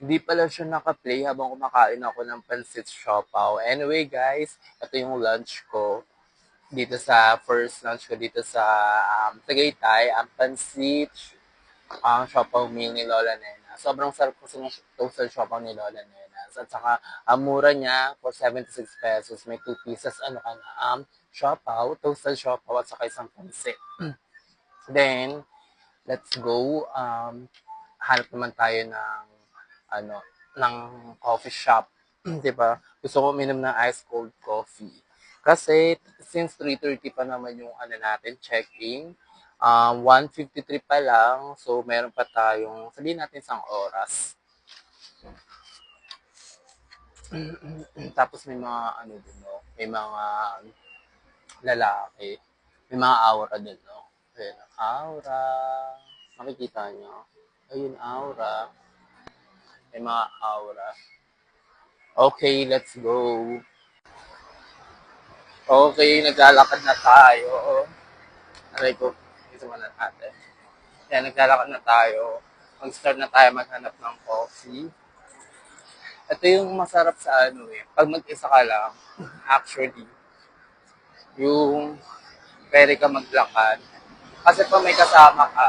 Hindi pala siya naka-play habang kumakain ako ng pansit siopaw. Anyway guys, ito yung lunch ko dito sa first lunch ko dito sa um, Tagaytay, ang pansit ang siopaw meal ni Lola Nena. Sobrang sarap kasi ng toasted siopaw ni Lola Nena. At saka, ang mura niya for 76 pesos. May 2 pieces, ano ka na, um, siopaw, toasted siopaw, at saka isang pansit. Then, let's go. Um, hanap naman tayo ng, ano, ng coffee shop. 'Di ba? Gusto ko uminom ng ice cold coffee. Kasi, since 3.30 pa naman yung, ano natin, check-in, um, 1.53 pa lang, so meron pa tayong, sabihin natin isang oras. Tapos may mga, ano din, no? may mga lalaki, may mga aura din, no? Ayan, aura, makikita nyo. Ayun, aura. May mga aura. Okay, let's go. Okay, naglalakad na tayo. Aray ko, ito muna natin. Yan, naglalakad na tayo. Mag-start na tayo maghanap ng coffee. Ito yung masarap sa ano eh. Pag mag-isa ka lang, actually, yung pwede ka maglakad. Kasi pag may kasama ka,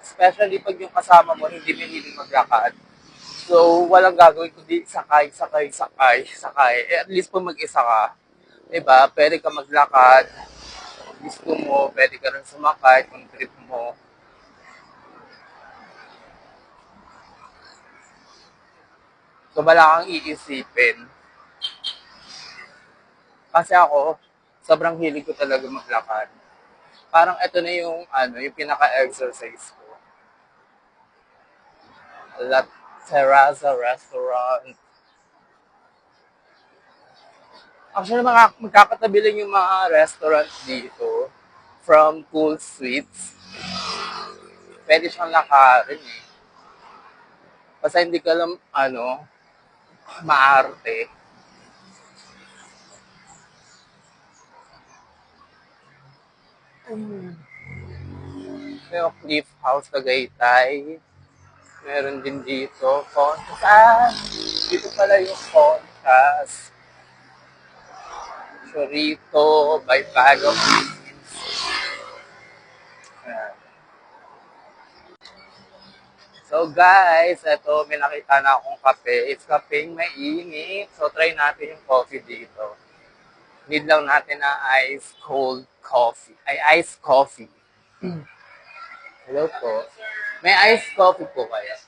especially pag yung kasama mo hindi mahilig maglakad, so walang gagawin kundi sakay, sakay, sakay, sakay. Eh, at least pag mag-isa ka, diba, pwede ka maglakad, gusto mo, pwede ka rin sumakay kung trip mo. So, wala kang iisipin. Kasi ako, sobrang hilig ko talaga maglakad. Parang ito na yung, ano, yung pinaka-exercise ko. La Terraza Restaurant. Actually, mga, magkakatabi lang yung mga restaurant dito from Cool Sweets. Pwede siyang lakarin eh. Basta hindi ka lang, ano, maarte. May Cliff House Tagaytay. Meron din dito. Contas. Ah, dito pala yung Contas. Chorito by Bag of Beans. So guys, eto may nakita na akong kape. It's kapeng mainit. So try natin yung coffee dito. Need lang natin na ice cold coffee. Ay, ice coffee. Hello po. May ice coffee po kaya?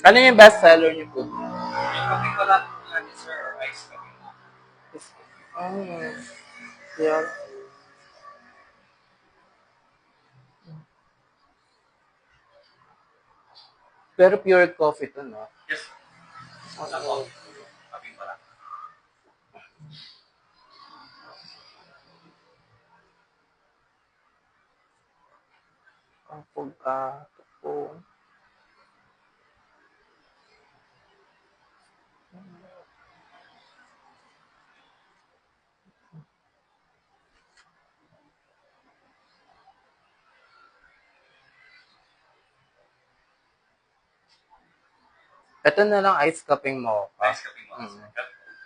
Ano yung best seller niyo po? Kapag wala natin, sir, or ice kami mo. Oh, yeah. Pero pure coffee to, no? Yes. Sa ko. Kapag wala. Ang pagkato po. Ito na lang ice kaping mo. Ice kami mo. Mm.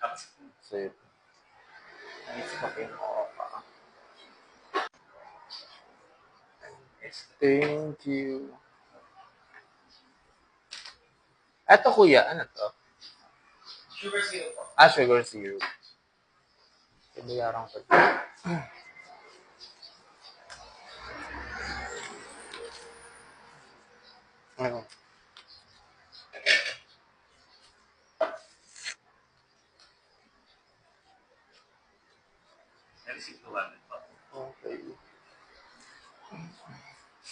Tapos. Ice kaping mo. Thank you. Eto kuya, ano to? sugar syrup. Ah, sugar syrup. Ibayaran ko. to. Ano? Na-receive 200 po. Okay.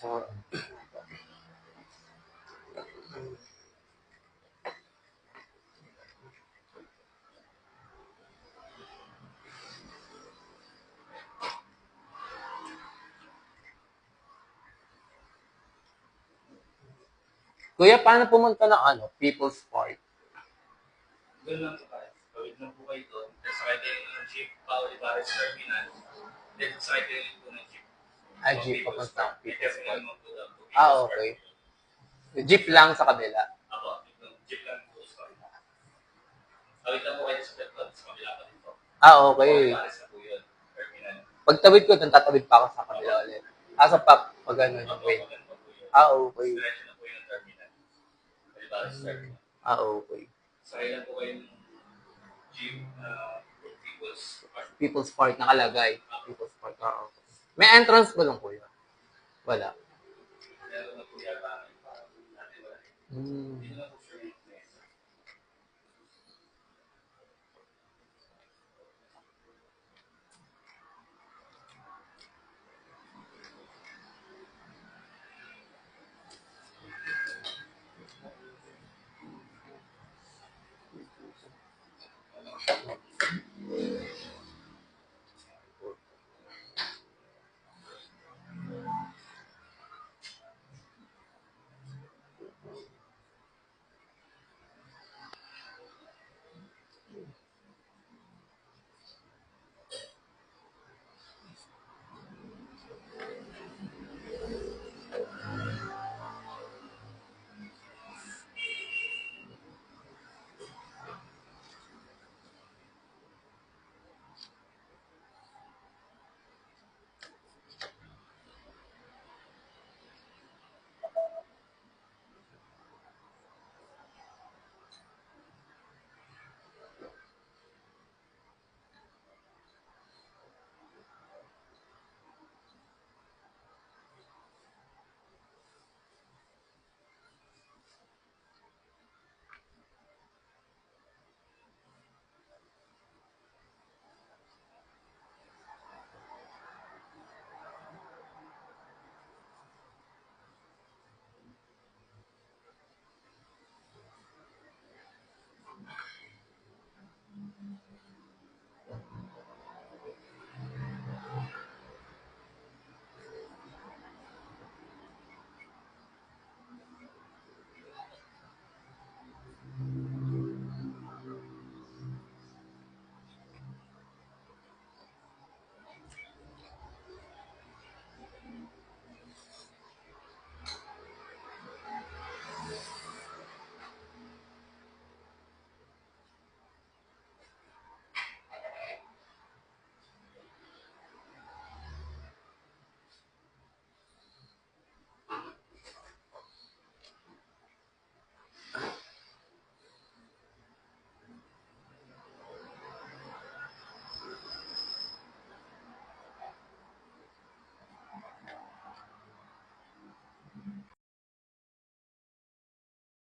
So, Kuya, paano pumunta ng ano, People's Park? Doon lang po tayo. Tawid lang po kayo doon. Tapos sakay kayo ng jeep pa Olivares Terminal. Then sakay kayo ulit po ng jeep. Ah, jeep papunta daw po, People's Ah, okay. Jeep lang sa kabila. Ako, jeep lang po sa kabila. Tawid lang po kayo sa Petron, sa kabila pa dito. Ah, okay. Pagtawid ko, dun tatawid pa ako sa kabila ulit. Ah, sa pap, pag ano, Opo, wait. ganun po po yun. Ah, okay. Diretso na po yung terminal. Olivares Terminal. Ah, okay. Sakay lang po kayo ng jeep na People's Park. People's Park nakalagay. People's Park, ah, okay. May entrance ba lang, po dati wala. Hmm.